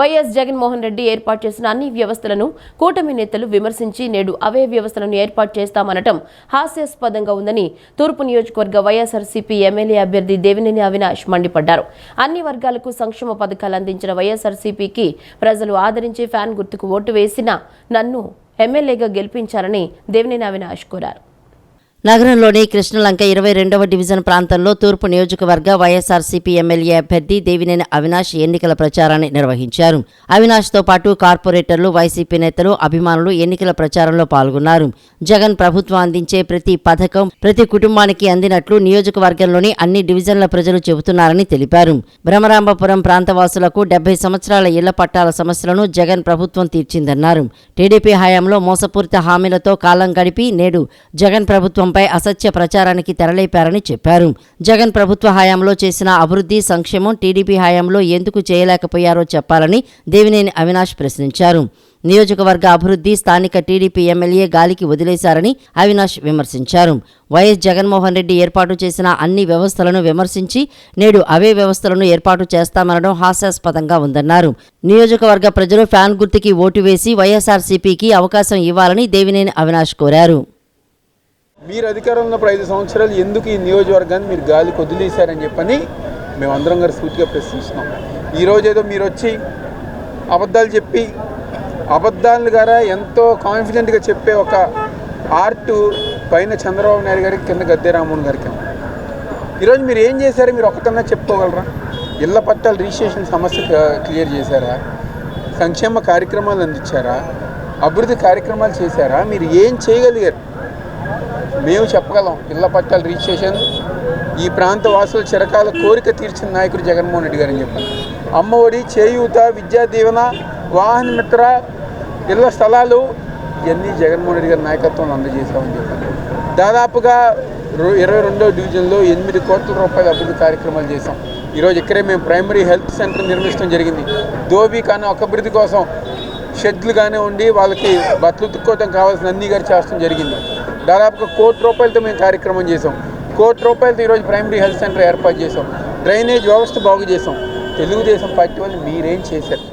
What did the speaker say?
YS Jaganmohan Reddy ఏర్పాటు చేసిన అన్ని వ్యవస్థలను కూటమి నేతలు విమర్శించి నేడు అవే వ్యవస్థలను ఏర్పాటు చేస్తామనటం హాస్యాస్పదంగా ఉందని తూర్పు నియోజకవర్గ వైఎస్ఆర్సీపీ ఎమ్మెల్యే అభ్యర్థి దేవినేని అవినాష్ మండిపడ్డారు. అన్ని వర్గాలకు సంక్షేమ పథకాలు అందించిన వైఎస్ఆర్సీపీకి ప్రజలు ఆదరించి ఫ్యాన్ గుర్తుకు ఓటు వేసిన నన్ను ఎమ్మెల్యేగా గెలిపించాలని దేవినేని అవినాష్ కోరారు. నగరంలోని కృష్ణలంక ఇరవై రెండవ డివిజన్ ప్రాంతంలో తూర్పు నియోజకవర్గ వైఎస్ఆర్సీపీ ఎమ్మెల్యే అభ్యర్థి దేవినేని అవినాష్ ఎన్నికల ప్రచారాన్ని నిర్వహించారు. అవినాష్తో పాటు కార్పొరేటర్లు వైసీపీ నేతలు అభిమానులు ఎన్నికల ప్రచారంలో పాల్గొన్నారు. జగన్ ప్రభుత్వం అందించే ప్రతి పథకం ప్రతి కుటుంబానికి అందినట్లు నియోజకవర్గంలోని అన్ని డివిజన్ల ప్రజలు చెబుతున్నారని తెలిపారు. భ్రమరాంబపురం ప్రాంతవాసులకు డెబ్బై సంవత్సరాల ఇళ్ళ పట్టాల సమస్యలను జగన్ ప్రభుత్వం తీర్చిందన్నారు. టీడీపీ హయాంలో మోసపూరిత హామీలతో కాలం గడిపి నేడు జగన్ ప్రభుత్వం ప్రభుత్వంపై అసత్య ప్రచారానికి తెరలేపారని చెప్పారు. జగన్ ప్రభుత్వ హయాంలో చేసిన అభివృద్ధి సంక్షేమం టీడీపీ హయాంలో ఎందుకు చేయలేకపోయారో చెప్పాలని దేవినేని అవినాష్ ప్రశ్నించారు. నియోజకవర్గ అభివృద్ధి స్థానిక టీడీపీ ఎమ్మెల్యే గాలికి వదిలేశారని అవినాష్ విమర్శించారు. వైఎస్ జగన్మోహన్ రెడ్డి ఏర్పాటు చేసిన అన్ని వ్యవస్థలను విమర్శించి నేడు అవే వ్యవస్థలను ఏర్పాటు చేస్తామనడం హాస్యాస్పదంగా ఉందన్నారు. నియోజకవర్గ ప్రజలు ఫ్యాన్ గుర్తుకి ఓటు వేసి వైఎస్ఆర్సీపీకి అవకాశం ఇవ్వాలని దేవినేని అవినాష్ కోరారు. మీరు అధికారంలో ఉన్నప్పుడు ఐదు సంవత్సరాలు ఎందుకు ఈ నియోజకవర్గాన్ని మీరు గాలి కొదిలేశారని చెప్పని మేమందరం గారు సూటిగా ప్రశ్నిస్తున్నాం. ఈరోజు ఏదో మీరు వచ్చి అబద్ధాలు చెప్పి అబద్ధాలు గారా ఎంతో కాన్ఫిడెంట్గా చెప్పే ఒక ఆర్ట్ పైన చంద్రబాబు నాయుడు గారికి కింద గద్దె రామ్మోహన్ గారికి ఈరోజు మీరు ఏం చేశారు మీరు ఒకటన్నా చెప్పుకోగలరా? ఇళ్ళ పట్టాలు రిజిస్ట్రేషన్ సమస్య క్లియర్ చేశారా? సంక్షేమ కార్యక్రమాలు అందించారా? అభివృద్ధి కార్యక్రమాలు చేశారా? మీరు ఏం చేయగలిగారు? మేము చెప్పగలం. ఇళ్ళ పట్టాల రిజిస్ట్రేషన్ ఈ ప్రాంత వాసుల చిరకాల కోరిక తీర్చిన నాయకుడు జగన్మోహన్ రెడ్డి గారు అని చెప్పాను అమ్మఒడి చేయూత విద్యా దీవెన వాహన మిత్ర ఇళ్ళ స్థలాలు ఇవన్నీ జగన్మోహన్ రెడ్డి గారి నాయకత్వంలో అందజేశామని చెప్పాను దాదాపుగా ఇరవై రెండో డివిజన్లో ఎనిమిది కోట్ల రూపాయల అభివృద్ధి కార్యక్రమాలు చేశాం. ఈరోజు ఇక్కడే మేము ప్రైమరీ హెల్త్ సెంటర్ నిర్మించడం జరిగింది. దోబీ కానీ ఒక అభివృద్ధి కోసం షెడ్లు కానీ ఉండి వాళ్ళకి బట్టలు తుక్కోవడం కావాల్సిన అన్నీ గారు చేస్తడం జరిగింది. దాదాపుగా కోటి రూపాయలతో మేము కార్యక్రమం చేసాం కోటి రూపాయలతో ఈరోజు ప్రైమరీ హెల్త్ సెంటర్ ఏర్పాటు చేసాం డ్రైనేజ్ వ్యవస్థ బాగు చేసాం తెలుగుదేశం పార్టీ వాళ్ళు మీరేం చేశారు?